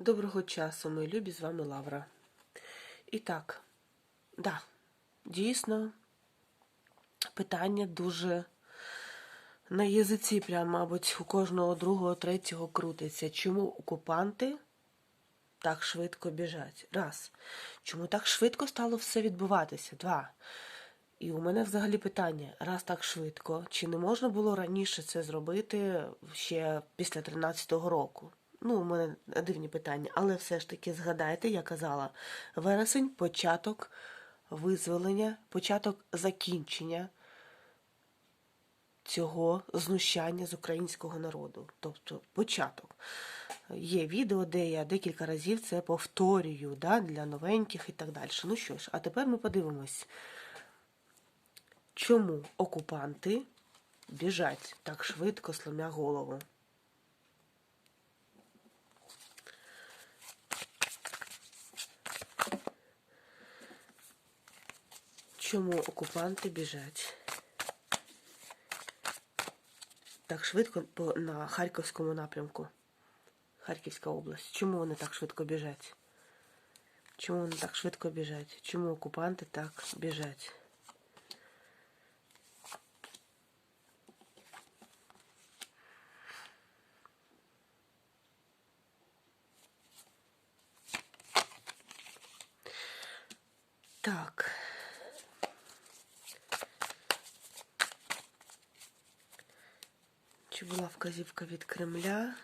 Доброго часу, мої любі, з вами Лавра. І так, да, дійсно, питання дуже на язиці, прям, мабуть, у кожного другого, третього крутиться. Чому окупанти так швидко біжать? Раз. Чому так швидко стало все відбуватися? Два. І у мене взагалі питання: раз так швидко, чи не можна було раніше це зробити ще після 13-го року? Ну, у мене дивні питання, але все ж таки згадайте, я казала, вересень початок визволення, початок закінчення цього знущання з українського народу. Тобто початок. Є відео, де я декілька разів це повторюю да, для новеньких і так далі. Ну що ж, а тепер ми подивимось, чому окупанти біжать так швидко, сломя голову. Чому окупанти біжать? Так швидко на Харківському напрямку. Харківська область. Чому вони так швидко біжать? Чому вони так швидко біжать? Чому окупанти так біжать? Так. Чи була вказівка від Кремля?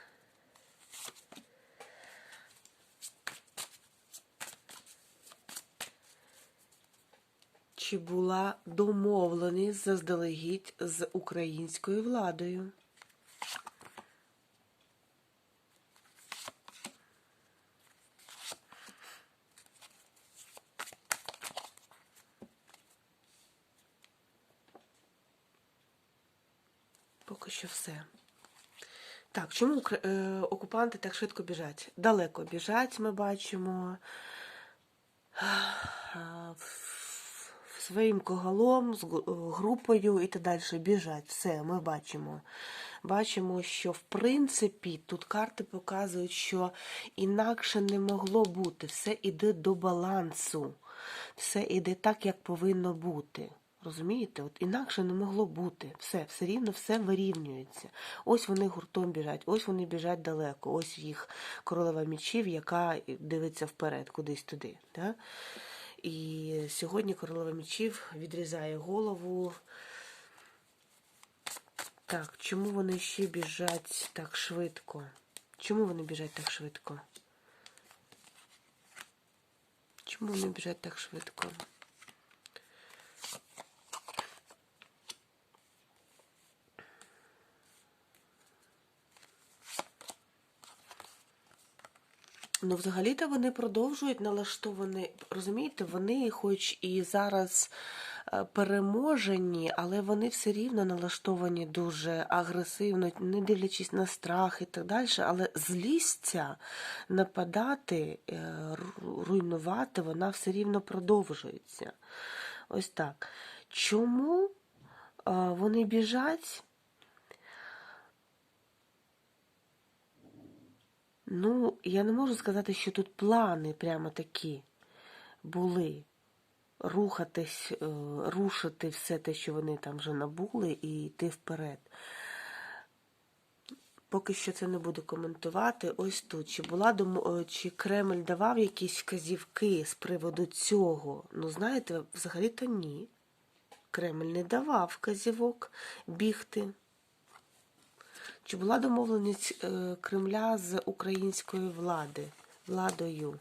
Чи була домовленість заздалегідь з українською владою? Поки що все. Так, чому е, окупанти так швидко біжать? Далеко біжать, ми бачимо. Своїм коголом, з групою і так далі біжать. Все, ми бачимо. Бачимо, що в принципі тут карти показують, що інакше не могло бути. Все іде до балансу. Все іде так, як повинно бути. Розумієте? От інакше не могло бути. Все, все рівно все вирівнюється. Ось вони гуртом біжать, ось вони біжать далеко. Ось їх королева мічів, яка дивиться вперед, кудись туди. Да? І сьогодні королева мічів відрізає голову. Так, чому вони ще біжать так швидко? Чому вони біжать так швидко? Чому вони біжать так швидко? Ну, взагалі-то вони продовжують налаштовані, розумієте, вони хоч і зараз е, переможені, але вони все рівно налаштовані дуже агресивно, не дивлячись на страх і так далі. Але злість ця нападати, е, руйнувати, вона все рівно продовжується. Ось так. Чому е, вони біжать? Ну, я не можу сказати, що тут плани прямо такі були. Рухатись, е, рушити все те, що вони там вже набули, і йти вперед. Поки що це не буду коментувати. Ось тут. Чи була е, чи Кремль давав якісь вказівки з приводу цього? Ну, знаєте, взагалі-то ні. Кремль не давав вказівок бігти. Чи була домовленість е, Кремля з українською влади, владою?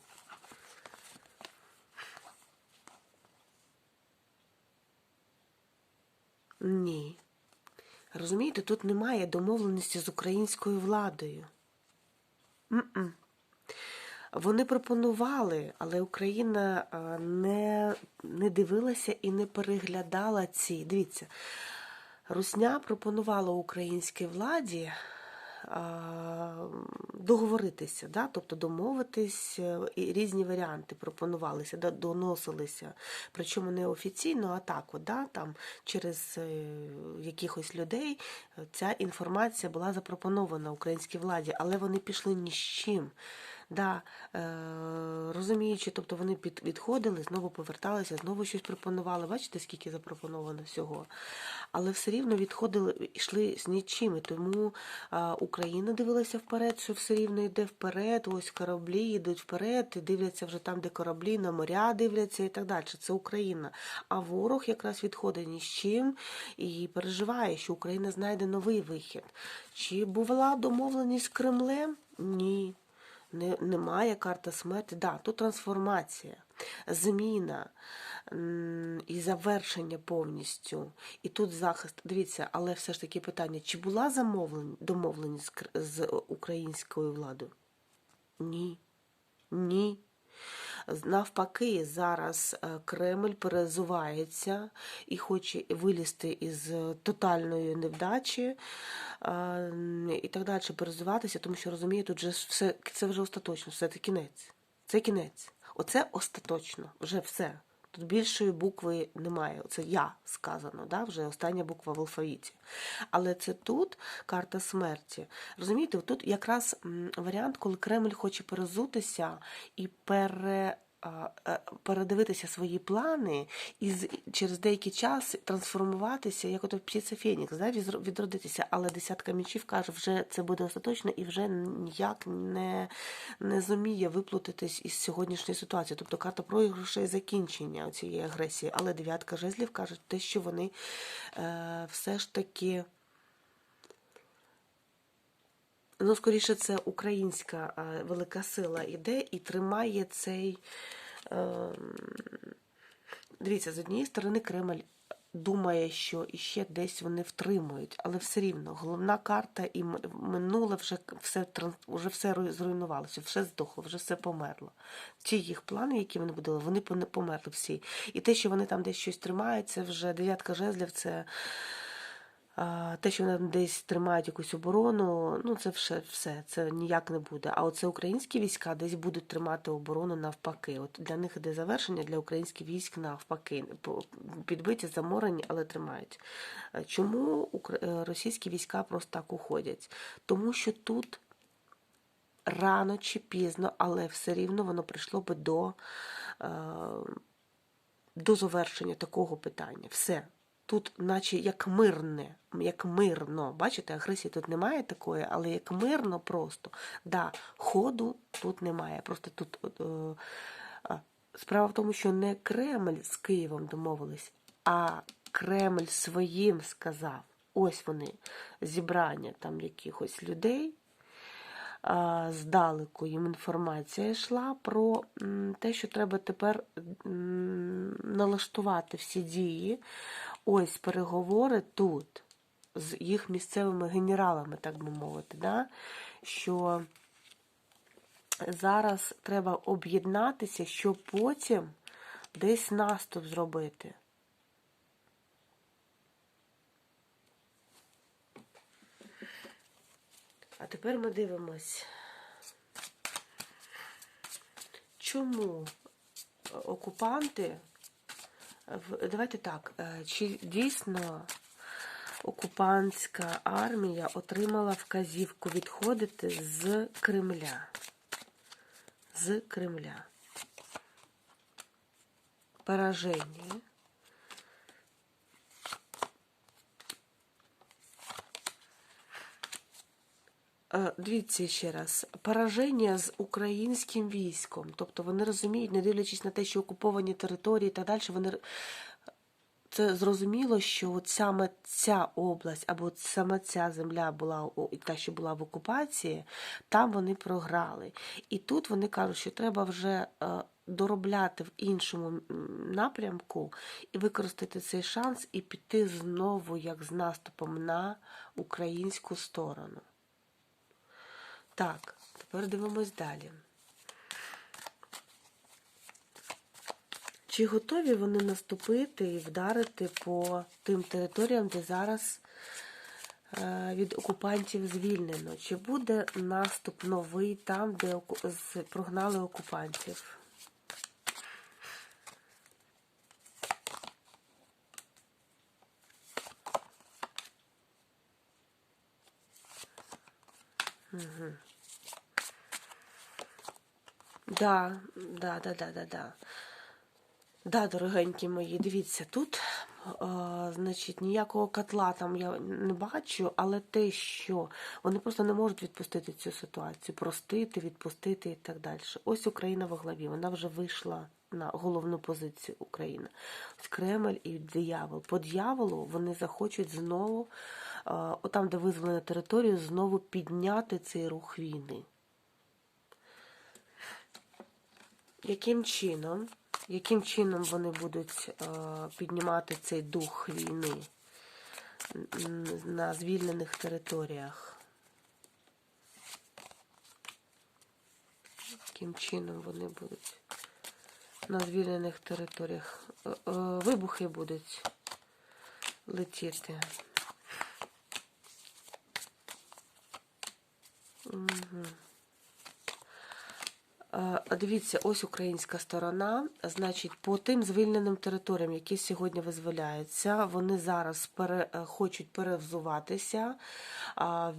Ні. Розумієте, тут немає домовленості з українською владою. М-м. Вони пропонували, але Україна не, не дивилася і не переглядала ці. Дивіться, Русня пропонувала українській владі договоритися, да? тобто домовитись, е, і різні варіанти пропонувалися, доносилися. Причому не офіційно, а так, да? там, через е, якихось людей е, ця інформація була запропонована українській владі, але вони пішли ні з чим. Да, е, розуміючи, тобто вони відходили, знову поверталися, знову щось пропонували. Бачите, скільки запропоновано всього. Але все рівно відходили, йшли з нічим. Тому Україна дивилася вперед, що все рівно йде вперед. Ось кораблі йдуть вперед, і дивляться вже там, де кораблі, на моря дивляться і так далі. Це Україна. А ворог якраз відходить ні з чим і переживає, що Україна знайде новий вихід. Чи була домовленість з Кремлем? Ні. Не, немає карта смерті. Да, тут трансформація, зміна і завершення повністю. І тут захист. Дивіться, але все ж таки питання: чи була замовлен, домовленість з українською владою? Ні. Ні. Навпаки, зараз е, Кремль перезувається і хоче вилізти із тотальної невдачі е, і так далі, перезуватися, тому що розуміє, тут же все це вже остаточно, все це кінець. Це кінець. Оце остаточно, вже все. Тут більшої букви немає. Це я сказано, да? вже остання буква в алфавіті. Але це тут карта смерті. Розумієте, тут якраз варіант, коли Кремль хоче перезутися і пере. Е, Передивитися свої плани і через деякий час трансформуватися, як ото птиця Фенікс, да, відродитися. Але десятка мічів каже, вже це буде остаточно і вже ніяк не, не зуміє виплутатись із сьогоднішньої ситуації. Тобто карта програшу і закінчення цієї агресії. Але дев'ятка жезлів каже те, що вони е, все ж таки. Ну, скоріше, це українська е, велика сила іде і тримає цей. Е, дивіться, з однієї сторони, Кремль думає, що іще десь вони втримують, але все рівно головна карта і минуле вже все вже все зруйнувалося, все здохло, вже все померло. Ті їх плани, які вони будували, вони померли всі. І те, що вони там десь щось тримають, це вже дев'ятка жезлів, це. Те, що вони десь тримають якусь оборону, ну це все, все, це ніяк не буде. А оце українські війська десь будуть тримати оборону навпаки. От для них іде завершення, для українських військ навпаки. Підбиті, заморені, але тримають. Е, Чому е, російські війська просто так уходять? Тому що тут рано чи пізно, але все рівно воно прийшло би до, е, до завершення такого питання. Все. Тут, наче як мирне, як мирно. Бачите, агресії тут немає такої, але як мирно просто. Да, ходу тут немає. Просто тут е, е, справа в тому, що не Кремль з Києвом домовились, а Кремль своїм сказав. Ось вони, зібрання там якихось людей. Здалеку їм інформація йшла про те, що треба тепер налаштувати всі дії. Ось переговори тут з їх місцевими генералами, так би мовити, да? що зараз треба об'єднатися, щоб потім десь наступ зробити. А тепер ми дивимось, чому окупанти. Давайте так, е, чи дійсно окупантська армія отримала вказівку відходити з Кремля? З Кремля. Пораження. Дивіться ще раз, пораження з українським військом. Тобто вони розуміють, не дивлячись на те, що окуповані території і так далі, вони це зрозуміло, що от саме ця область або от саме ця земля була та, що була в окупації, там вони програли. І тут вони кажуть, що треба вже е, доробляти в іншому напрямку і використати цей шанс і піти знову як з наступом на українську сторону. Так, тепер дивимось далі. Чи готові вони наступити і вдарити по тим територіям, де зараз е, від окупантів звільнено? Чи буде наступ новий там, де прогнали окупантів? Да, да, да, да, да, да. Да, дорогенькі мої, дивіться, тут, е, значить, ніякого котла там я не бачу, але те, що вони просто не можуть відпустити цю ситуацію, простити, відпустити і так далі. Ось Україна во главі, вона вже вийшла на головну позицію України. Ось Кремль і диявол. По дьяволу вони захочуть знову, отам, де визволена територію, знову підняти цей рух війни. Яким чином? Яким чином вони будуть піднімати цей дух війни на звільнених територіях? Яким чином вони будуть на звільнених територіях? Е, е, Вибухи будуть летіти. Е, Дивіться, ось українська сторона. Значить, по тим звільненим територіям, які сьогодні визволяються, вони зараз пере, е, хочуть перевзуватися,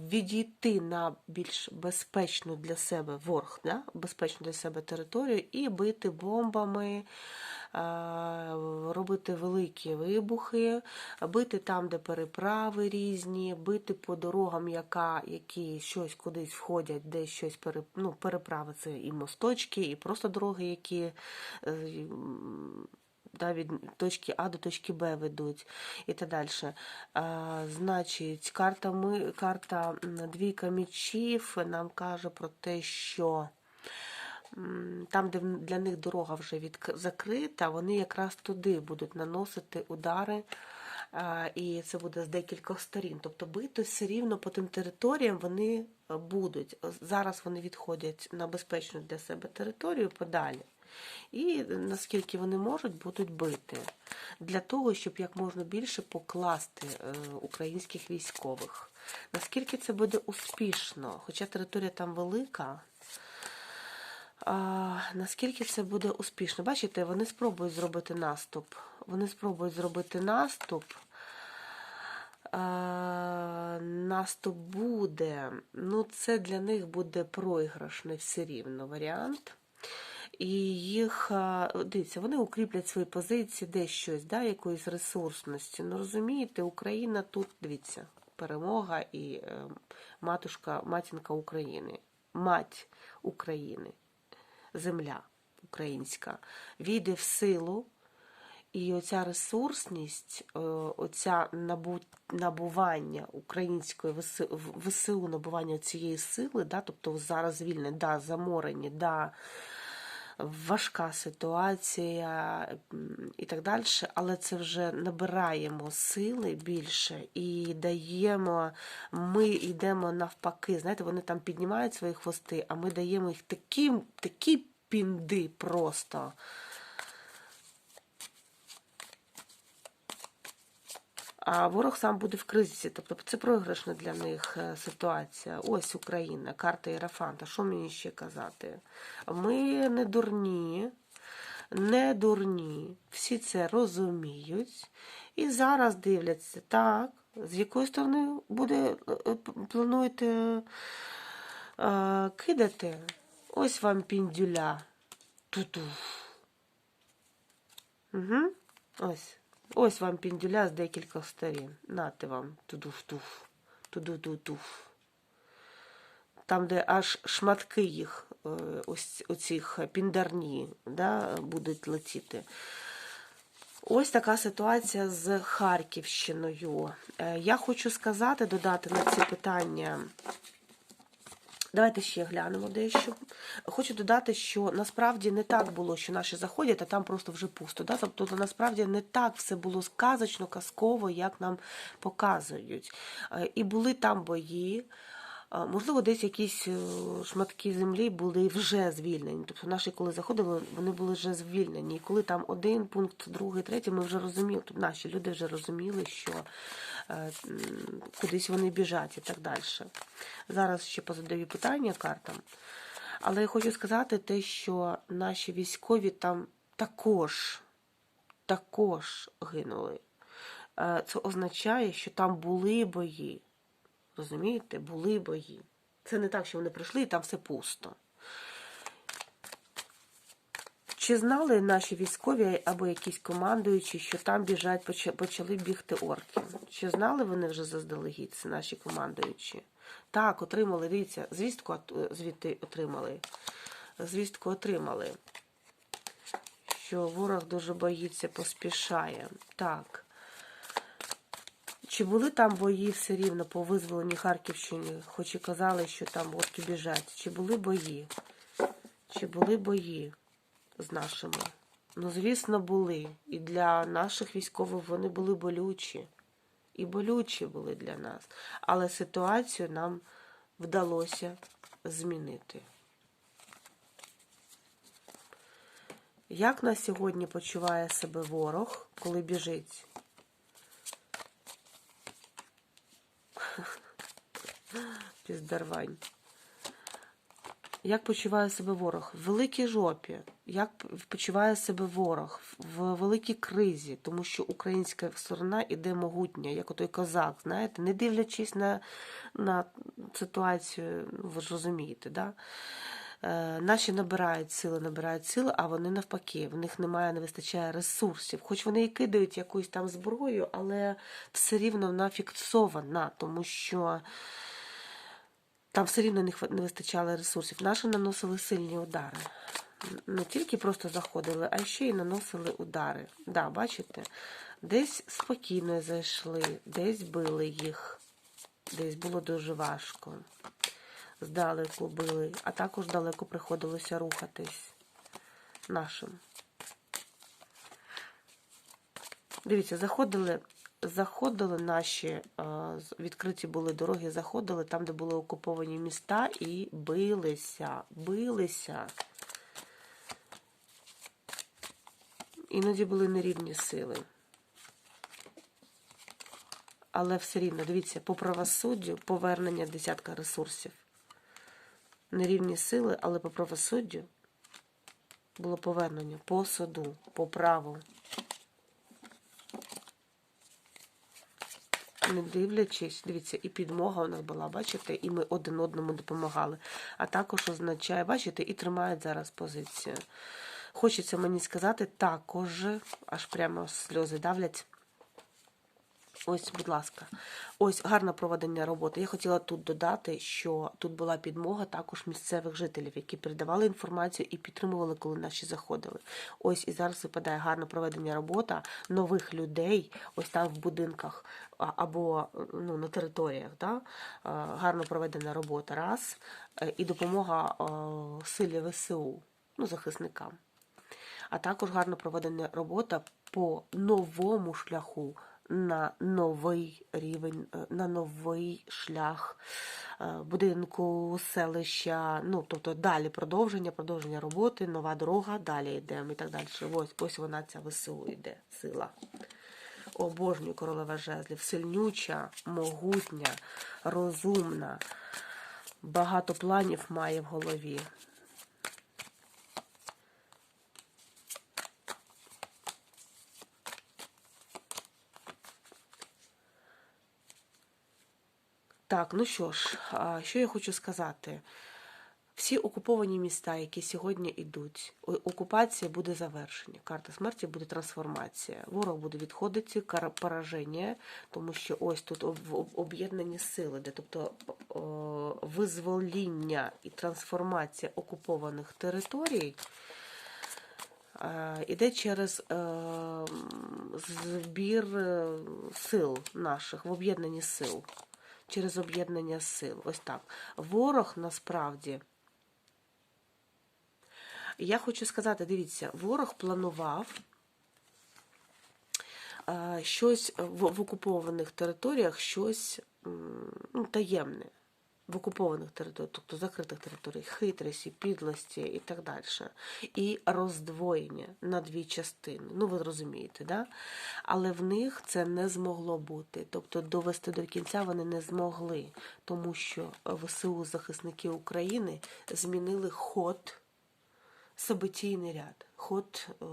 відійти на більш безпечну для себе ворог, да? безпечну для себе територію і бити бомбами, робити великі вибухи, бити там, де переправи різні, бити по дорогам, яка, які щось кудись входять, де щось пере, ну, переправи це і мосточки, і просто дороги, які е, да, від точки А до точки Б ведуть і так далі. А, значить, карта, ми, карта двійка мечів нам каже про те, що там, де для них дорога вже відк... закрита, вони якраз туди будуть наносити удари. І це буде з декількох сторін. Тобто бити все рівно по тим територіям вони е, будуть. Зараз вони відходять на безпечну для себе територію подалі. І наскільки вони можуть, будуть бити для того, щоб як можна більше покласти е, українських військових. Наскільки це буде успішно, хоча територія там велика, наскільки це буде успішно? Бачите, вони спробують зробити наступ. Вони спробують зробити наступ. Наступ буде. Ну, це для них буде проіграшний все рівно варіант. І їх, дивіться, вони укріплять свої позиції, десь щось, да, якоїсь ресурсності. Ну, розумієте, Україна тут, дивіться, перемога і е, матушка, матінка України, мать України земля українська війде в силу, і оця ресурсність, е, оця набу, набування української ВСУ, набування цієї сили, да, тобто зараз вільне, да, заморені, да, важка ситуація і так далі, але це вже набираємо сили більше і даємо, ми йдемо навпаки. Знаєте, вони там піднімають свої хвости, а ми даємо їх такі, такі пінди просто. А ворог сам буде в кризисі. Тобто це програшна для них е, ситуація. Ось Україна, карта Єрафанта. Що мені ще казати? Ми не дурні, не дурні. Всі це розуміють. І зараз дивляться, так, з якої сторони буде е, плануєте е, кидати. Ось вам піндюля. Туту. Угу. Ось. Ось вам піндюля з декількох сторін. Нате вам туду-туф, туду-ду-туф. Там, де аж шматки їх, е, ось оцих піндарні, да, будуть летіти. Ось така ситуація з Харківщиною. Е, Я хочу сказати, додати на ці питання. Давайте ще глянемо дещо. Хочу додати, що насправді не так було, що наші заходять, а там просто вже пусто. Да? Тобто насправді не так все було сказочно, казково, як нам показують. Е, І були там бої. Е, Можливо, десь якісь е, шматки землі були вже звільнені. Тобто наші, коли заходили, вони були вже звільнені. І коли там один пункт, другий, третій, ми вже розуміли, тобто наші люди вже розуміли, що кудись вони біжать і так далі. Зараз ще позадаю питання картам. Але я хочу сказати те, що наші військові там також, також гинули. Е, Це означає, що там були бої. Розумієте, були бої. Це не так, що вони прийшли і там все пусто. Чи знали наші військові або якісь командуючі, що там біжать, почали бігти орки? Чи знали вони вже заздалегідь, наші командуючі? Так, отримали, дивіться, звістку звідти отримали. Звістку отримали, що ворог дуже боїться, поспішає. Так. Чи були там бої все рівно по визволенні Харківщини, хоч і казали, що там орки біжать? Чи були бої? Чи були бої з нашими? Ну, звісно, були. І для наших військових вони були болючі. І болючі були для нас. Але ситуацію нам вдалося змінити. Як на сьогодні почуває себе ворог, коли біжить? Піздарвань. Як почуває себе ворог? В великій жопі. Як почуває себе ворог в великій кризі, тому що українська сторона іде могутня, як отой козак, знаєте, не дивлячись на, на ситуацію, ви ж розумієте, да? Е, наші набирають сили, набирають сили, а вони навпаки, в них немає, не вистачає ресурсів. Хоч вони і кидають якусь там зброю, але все рівно вона фіксована, тому що там все рівно не вистачало ресурсів. Наші наносили сильні удари. Не тільки просто заходили, а ще й наносили удари. Да, бачите? Десь спокійно зайшли, десь били їх, десь було дуже важко. Здалеку били, а також далеко приходилося рухатись нашим. Дивіться, заходили, заходили наші, е, відкриті були дороги, заходили там, де були окуповані міста, і билися, билися. Іноді були нерівні сили. Але все рівно, дивіться, по правосуддю повернення десятка ресурсів. Нерівні сили, але по правосуддю було повернення по суду, по праву. Не дивлячись, дивіться, і підмога у нас була, бачите, і ми один одному допомагали. А також означає, бачите, і тримають зараз позицію. Хочеться мені сказати, також, аж прямо сльози давлять. Ось, будь ласка, ось гарне проведення роботи. Я хотіла тут додати, що тут була підмога також місцевих жителів, які передавали інформацію і підтримували, коли наші заходили. Ось і зараз випадає гарне проведення робота нових людей, ось там в будинках або ну, на територіях. Да? Гарно проведена робота раз, е, і допомога е, силі ВСУ, ну, захисникам а також гарно проведена робота по новому шляху на новий рівень, е, на новий шлях е, будинку, селища, ну тобто далі продовження, продовження роботи, нова дорога, далі йдемо і так далі. Ось ось вона ця ВСУ йде, сила. Обожнюю королева жезлів, сильнюча, могутня, розумна, багато планів має в голові. Так, ну що ж, що я хочу сказати? Всі окуповані міста, які сьогодні йдуть, окупація буде завершення. Карта смерті буде трансформація. Ворог буде відходити, пораження, тому що ось тут об- об- об'єднані сили, де тобто визвоління і трансформація окупованих територій. Іде через е, збір е, сил наших в об'єднані сил, через об'єднання сил. Ось так. Ворог насправді. Я хочу сказати, дивіться, ворог планував е, щось в, окупованих територіях, щось ну, таємне. В окупованих територіях, тобто закритих територіях, хитрості, підлості і так далі. І роздвоєння на дві частини. Ну, ви розумієте, да? Але в них це не змогло бути. Тобто довести до кінця вони не змогли, тому що ВСУ захисники України змінили ход событийний ряд, ход е,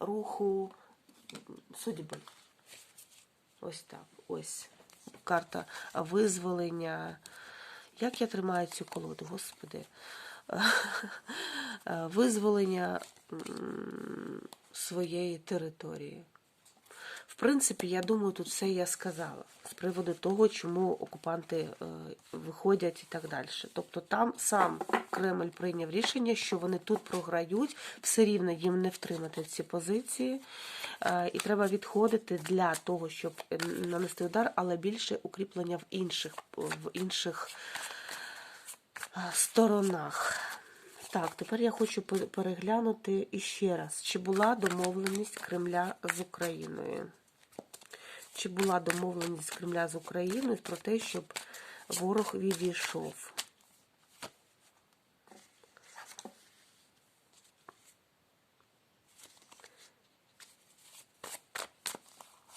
руху судьби. Ось так. Ось карта визволення. Як я тримаю цю колоду, господи? визволення своєї території. В принципі, я думаю, тут все я сказала з приводу того, чому окупанти е, виходять і так далі. Тобто там сам Кремль прийняв рішення, що вони тут програють, все рівно їм не втримати ці позиції, е, і треба відходити для того, щоб нанести удар, але більше укріплення в інших в інших е, сторонах. Так, тепер я хочу пе- переглянути іще раз, чи була домовленість Кремля з Україною. Чи була домовленість Кремля з Україною про те, щоб ворог відійшов?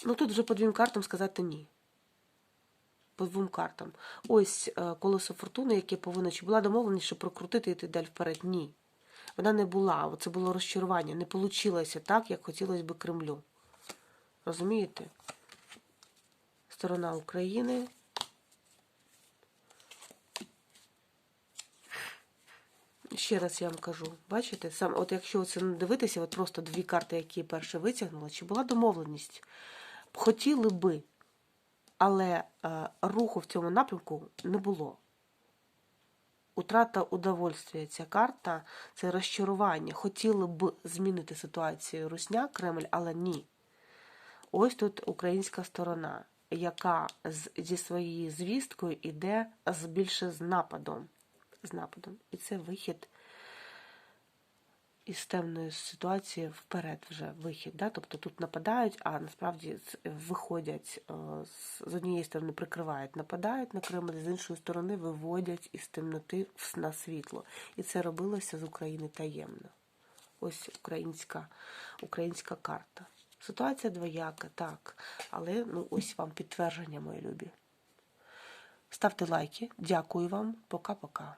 Ну тут вже по двом картам сказати ні. По двом картам. Ось е, колесо фортуни, яке повинно, чи була домовленість, щоб прокрутити йти далі вперед? Ні. Вона не була. Це було розчарування. Не вийшло так, як хотілося би Кремлю. Розумієте? Сторона України. Ще раз я вам кажу, бачите, сам, от якщо це не дивитися, от просто дві карти, які перше витягнула, чи була домовленість? Хотіли би, але е, руху в цьому напрямку не було. Утрата удовольствия. Ця карта це розчарування. Хотіли б змінити ситуацію Русня, Кремль, але ні. Ось тут українська сторона, яка зі своєю звісткою йде з більше з нападом. З нападом. І це вихід із темної ситуації вперед вже вихід. Да? Тобто тут нападають, а насправді виходять е, з однієї сторони прикривають, нападають на Кремль, з іншої сторони виводять із темноти на світло. І це робилося з України таємно. Ось українська, українська карта. Ситуація двояка, так. Але ну, ось вам підтвердження, мої любі. Ставте лайки. Дякую вам. Пока-пока.